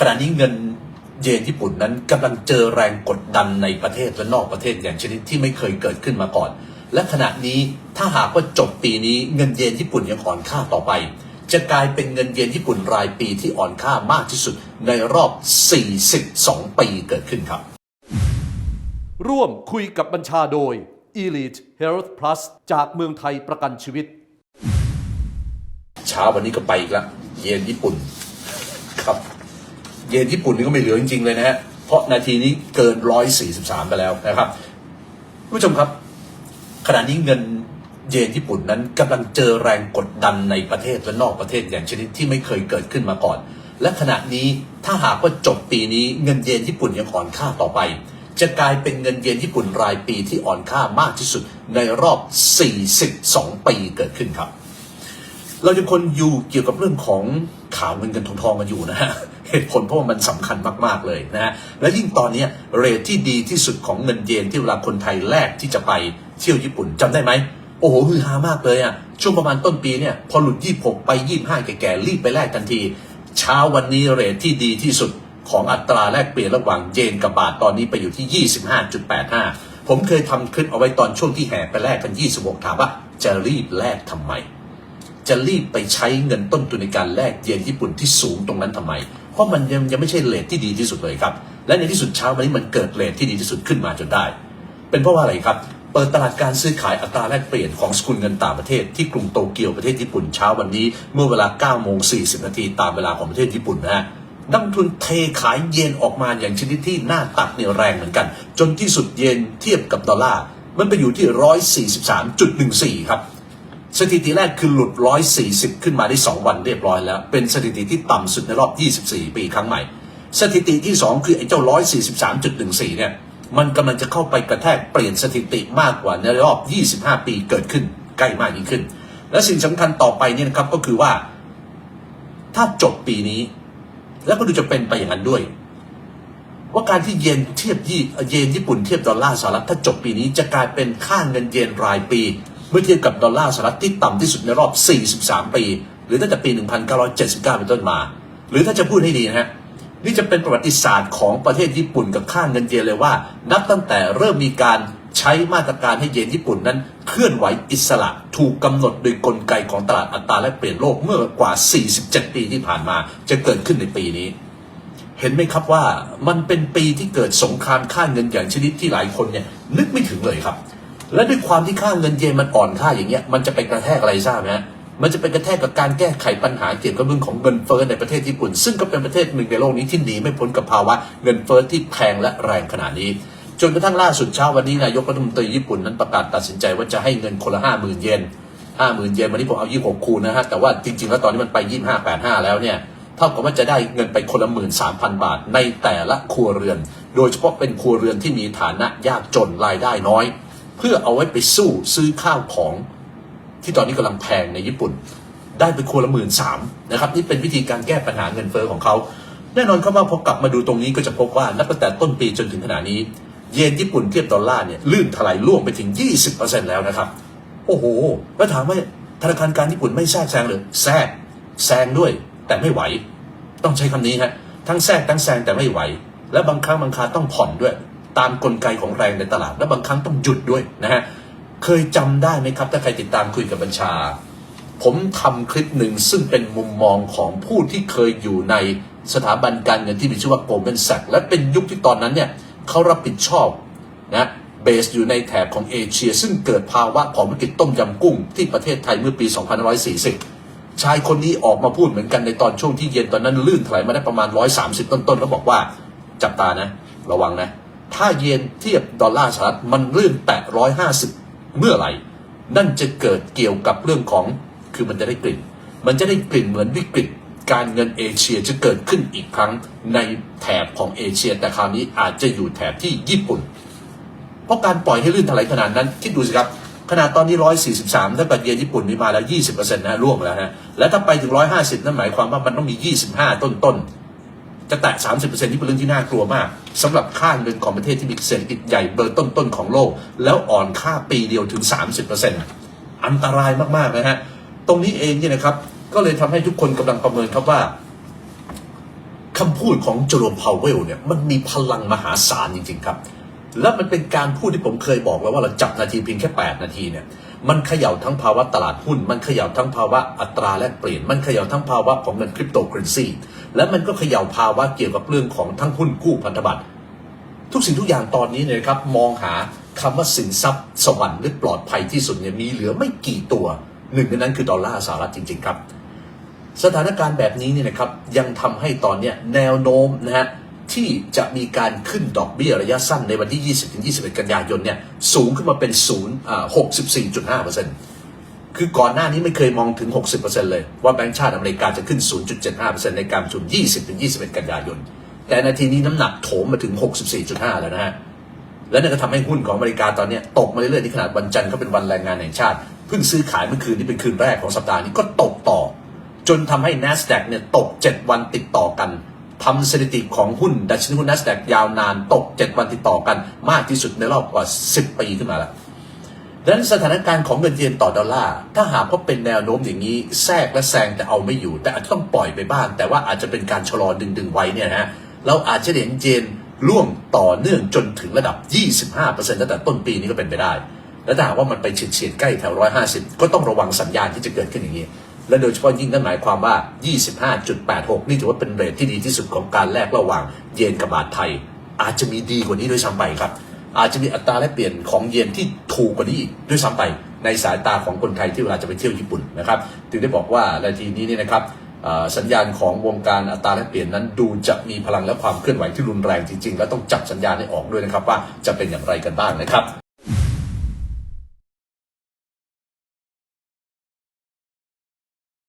ขณะนี้เงินเยนญี่ปุ่นนั้นกำลังเจอแรงกดดันในประเทศและนอกประเทศอย่างชนิดที่ไม่เคยเกิดขึ้นมาก่อน และขณะนี้ถ้าหากว่าจบปีนี้เงินเยนญี่ปุ่นยังอ่อนค่าต่อไป จะกลายเป็นเงินเยนญี่ปุ่นรายปีที่อ่อนค่ามากที่สุดในรอบ 42 ปีเกิดขึ้นครับ ร่วมคุยกับบัญชาโดย Elite Health Plus จากเมืองไทยประกันชีวิต เช้าวันนี้ก็ไปอีกแล้วเยนญี่ปุ่นครับ เยนญี่ปุ่นนี่ก็ไม่เหลือจริงๆเลยนะฮะเพราะนาทีนี้เกิน 143 ไปแล้วนะครับผู้ชมครับ ขณะนี้เงินเยนญี่ปุ่นนั้นกำลังเจอแรงกดดันในประเทศและนอกประเทศอย่างชนิดที่ไม่เคยเกิดขึ้นมาก่อน และขณะนี้ถ้าหากว่าจบปีนี้เงินเยนญี่ปุ่นยังอ่อนค่าต่อไป จะกลายเป็นเงินเยนญี่ปุ่นรายปีที่อ่อนค่ามากที่สุดในรอบ 42 ปีเกิดขึ้นครับ เราจะคนอยู่เกี่ยวกับเรื่องของข่าวเงินเงินทองทองกันอยู่นะฮะเหตุผลเพราะว่ามันสำคัญมากๆเลยนะฮะและยิ่งตอนนี้เรทที่ดีที่สุดของเงินเยนที่เวลาคนไทยแลกที่จะไปเที่ยวญี่ปุ่นจำได้ไหมโอ้โหฮือฮามากเลยอะช่วงประมาณต้นปีเนี่ยพอหลุด 26 ไป 25 แก่ๆรีบไปแลกทันที เช้าวันนี้เรทที่ดีที่สุดของอัตราแลกเปลี่ยนระหว่างเยนกับบาทตอนนี้ไปอยู่ที่ 25.85 ผมเคยทำคลิปเอาไว้ตอนช่วงที่แห่ไปแลกกัน 26 ถามว่าจะรีบแลกทำไม จะรีบไปใช้เงินต้นทุนในการแลกเยนญี่ปุ่นที่สูงตรงนั้นทำไม เพราะมันยังยังไม่ใช่เลทที่ดีที่สุดเลยครับ และในที่สุดเช้าวันนี้มันเกิดเลทที่ดีที่สุดขึ้นมาจนได้ เป็นเพราะว่าอะไรครับ เปิดตลาดการซื้อขายอัตราแลกเปลี่ยนของสกุลเงินต่างประเทศที่กรุงโตเกียวประเทศญี่ปุ่นเช้าวันนี้ เมื่อเวลา9โมง40นาทีตามเวลาของประเทศญี่ปุ่นนะฮะนักทุนเทขายเยนออกมาอย่างชนิดที่หน้าตักเนี่ยแรงเหมือนกัน จนที่สุดเยนเทียบกับดอลลาร์มันไปอยู่ที่ 143.14 ครับ สถิติแรกคือหลุด 140 ขึ้นมาได้ 2 วันเรียบร้อยแล้ว เป็นสถิติที่ต่ำสุดในรอบ 24 ปีครั้งใหม่ สถิติที่ 2 คือไอ้เจ้า 143.14 เนี่ย มันกำลังจะเข้าไปกระแทกเปลี่ยนสถิติมากกว่าในรอบ 25 ปีเกิดขึ้นใกล้มากยิ่งขึ้น และสิ่งสำคัญต่อไปเนี่ยนะครับก็คือว่า ถ้าจบปีนี้ แล้วก็ดูจะเป็นไปอย่างนั้นด้วย ว่าการที่เยนเทียบยี่เยนญี่ปุ่นเทียบดอลลาร์สหรัฐถ้าจบปีนี้จะกลายเป็นค่าเงินเยนรายปี เมื่อเทียบกับดอลลาร์สหรัฐที่ต่ำที่สุดในรอบ 43 ปี หรือตั้งแต่ปี 1979 เป็นต้นมา หรือถ้าจะพูดให้ดีนะฮะนี่จะเป็นประวัติศาสตร์ของประเทศญี่ปุ่นกับค่างเงินเยนเลยว่า นับตั้งแต่เริ่มมีการใช้มาตรการให้เยนญี่ปุ่นนั้น เคลื่อนไหวอิสระถูกกำหนดโดยกลไกของตลาดอัตราแลกเปลี่ยนโลกเมื่อกว่า 47 ปีที่ผ่านมาจะเกิดขึ้นในปีนี้ เห็นไหมครับว่ามันเป็นปีที่เกิดสงครามค่าเงินอย่างชนิดที่หลายคนเนี่ยนึกไม่ถึงเลยครับ และด้วยความที่ค่าเงินเยนมันอ่อนค่าอย่างเงี้ยมันจะไปกระแทกอะไรทราบไหมฮะมันจะไปกระแทกกับการแก้ไขปัญหาเกี่ยวกับเรื่องของเงินเฟ้อในประเทศญี่ปุ่น ซึ่งก็เป็นประเทศหนึ่งในโลกนี้ที่หนีไม่พ้นกับภาวะเงินเฟ้อที่แพงและแรงขนาดนี้จนกระทั่งล่าสุดเช้าวันนี้นายกรัฐมนตรีญี่ปุ่นนั้นประกาศตัดสินใจว่าจะให้เงินคนละห้าหมื่นเยนห้าหมื่นเยนวันนี้ผมเอายี่หกคูณนะฮะแต่ว่าจริงๆแล้วตอนนี้มันไปยี่ห้าแปดห้าแล้วเนี่ยเท่ากับว่าจะได้เงินไปคนละหมื่นสามพันบาทในแต่ละครัวเรือน โดยเฉพาะเป็นครัวเรือนที่มีฐานะยากจนรายได้น้อย เพื่อเอาไว้ไปสู้ซื้อข้าวของที่ตอนนี้กำลังแพงในญี่ปุ่น ได้ไปครัวละหมื่นสามนะครับนี่เป็นวิธีการแก้ปัญหาเงินเฟ้อของเขา แน่นอนครับว่าพอกลับมาดูตรงนี้ก็จะพบว่านับตั้งแต่ต้นปีจนถึงขณะนี้ เยนญี่ปุ่นเทียบดอลลาร์เนี่ยลื่นถลายล่วงไปถึง 20%แล้วนะครับ โอ้โหแล้วถามว่าธนาคารกลารญี่ปุ่นไม่แทรกแซงเลยแทรกแซงด้วย แต่ไม่ไหว ต้องใช้คำนี้ฮะทั้งแทรกทั้งแซงแต่ไม่ไหว และบางครั้งบางคราต้องผ่อนด้วย ตามกลไกของแรงในตลาด และบางครั้งต้องหยุดด้วยนะฮะเคยจำได้ไหมครับ ถ้าใครติดตามคุยกับบัญชา ผมทำคลิปหนึ่งซึ่งเป็นมุมมองของผู้ที่เคยอยู่ในสถาบันการเงินที่มีชื่อว่า Goldman Sachs และเป็นยุคที่ตอนนั้นเนี่ยเขารับผิดชอบนะเบสอยู่ในแถบของเอเชีย ซึ่งเกิดภาวะของวิกฤตต้มยำกุ้งที่ประเทศไทยเมื่อปี 2540 ชายคนนี้ออกมาพูดเหมือนกันในตอนช่วงที่เย็นตอนนั้นลื่นถลายมาได้ประมาณ 130 ต้นๆแล้วบอกว่าจับตานะ ระวังนะ ถ้าเยนเทียบดอลลาร์สหรัฐมันลื่นแตะ150เมื่อไหร่ นั่นจะเกิดเกี่ยวกับเรื่องของคือมันจะได้กลิ่น มันจะได้กลิ่นเหมือนวิกฤตการเงินเอเชียจะเกิดขึ้นอีกครั้งในแถบของเอเชีย แต่คราวนี้อาจจะอยู่แถบที่ญี่ปุ่น เพราะการปล่อยให้ลื่นถลายขนาดนั้น คิดดูสิครับ ขนาดตอนนี้ 143 ถ้าเกิดเยนญี่ปุ่นมีมาแล้ว 20%นะร่วงแล้วนะและถ้าไปถึง 150 นั่นหมายความว่ามันต้องมี 25 ต้นๆ จะแตะ 30%ที่เป็นเรื่องที่น่ากลัวมากสำหรับค่าเงินของประเทศที่มีเศรษฐกิจใหญ่เบอร์ต้นๆของโลก แล้วอ่อนค่าปีเดียวถึง 30%อันตรายมากๆนะฮะ ตรงนี้เองเนี่ยนะครับ ก็เลยทำให้ทุกคนกำลังประเมินครับว่าคำพูดของโจโรมพาวเวลเนี่ยมันมีพลังมหาศาลจริงๆครับ และมันเป็นการพูดที่ผมเคยบอกแล้วว่าเราจับนาทีเพียงแค่ 8 นาทีเนี่ย มันเขย่าทั้งภาวะตลาดหุ้น มันเขย่าทั้งภาวะอัตราแลกเปลี่ยน มันเขย่าทั้งภาวะของเงินคริปโตเคอเรนซีและมันก็เขย่าภาวะเกี่ยวกับเรื่องของทั้งหุ้นกู้พันธบัตรทุกสิ่งทุกอย่างตอนนี้เนี่ยนะครับมองหาคำว่าสินทรัพย์สวรรค์หรือปลอดภัยที่สุดเนี่ยมีเหลือไม่กี่ตัวหนึ่งในนั้นคือดอลลาร์สหรัฐจริง ๆ ครับ สถานการณ์แบบนี้เนี่ยนะครับยังทำให้ตอนเนี้ยแนวโน้มนะฮะ ที่จะมีการขึ้นดอกเบี้ยระยะสั้นในวันที่ 20-21 กันยายนเนี่ยสูงขึ้นมาเป็น0อ่า64.5%คือก่อนหน้านี้ไม่เคยมองถึง 60%เลย ว่าแบงก์ชาติอเมริกาจะขึ้น 0.75%ในการประชุม 20-21 กันยายน แต่นาทีนี้น้ำหนักโถมมาถึง 64.5 แล้วนะฮะ และนั่นก็ทำให้หุ้นของอเมริกาตอนนี้ตกมาเรื่อยๆที่ขนาดวันจันทร์ก็เป็นวันแรงงานแห่งชาติเพิ่งซื้อขายเมื่อคืนนี้เป็นคืนแรกของสัปดาห์นี้ก็ตกต่อ จนทำให้ NASDAQ เนี่ยตก 7 วันติดต่อกัน ทำสถิติของหุ้นดัชนีหุ้น NASDAQ ยาวนานตก 7 วันติดต่อกันมากที่สุดในรอบกว่า 10 ปีขึ้นมาแล้วดังนั้นสถานการณ์ของเงินเยนต่อดอลลาร์ถ้าหากว่าเป็นแนวโน้มอย่างนี้แทรกและแซงแต่เอาไม่อยู่ แต่อาจจะต้องปล่อยไปบ้าง แต่ว่าอาจจะเป็นการชะลอดึงดึงไว้เนี่ยนะฮะเราอาจจะเห็นเยนร่วงต่อเนื่องจนถึงระดับ 25%ตั้งแต่ต้นปีนี้ก็เป็นไปได้ และถ้าหากว่ามันไปเฉียดใกล้แถว 150 ก็ต้องระวังสัญญาณที่จะเกิดขึ้นอย่างนี้ และโดยเฉพาะยิ่งนั่นหมายความว่า 25.86 นี่ถือว่าเป็นเรทที่ดีที่สุดของการแลกระหว่างเยนกับบาทไทย อาจจะมีดีกว่านี้ด้วยซ้ำไปครับ อาจจะมีอัตราแลกเปลี่ยนของเยนที่ถูกกว่านี้อีกด้วยซ้ำไป ในสายตาของคนไทยที่เวลาจะไปเที่ยวญี่ปุ่นนะครับถึงได้บอกว่านาทีนี้เนี่ยนะครับสัญญาณของวงการอัตราแลกเปลี่ยนนั้นดูจะมีพลังและความเคลื่อนไหวที่รุนแรงจริงๆ และต้องจับสัญญาณให้ออกด้วยนะครับว่าจะเป็นอย่างไรกันบ้างนะครับ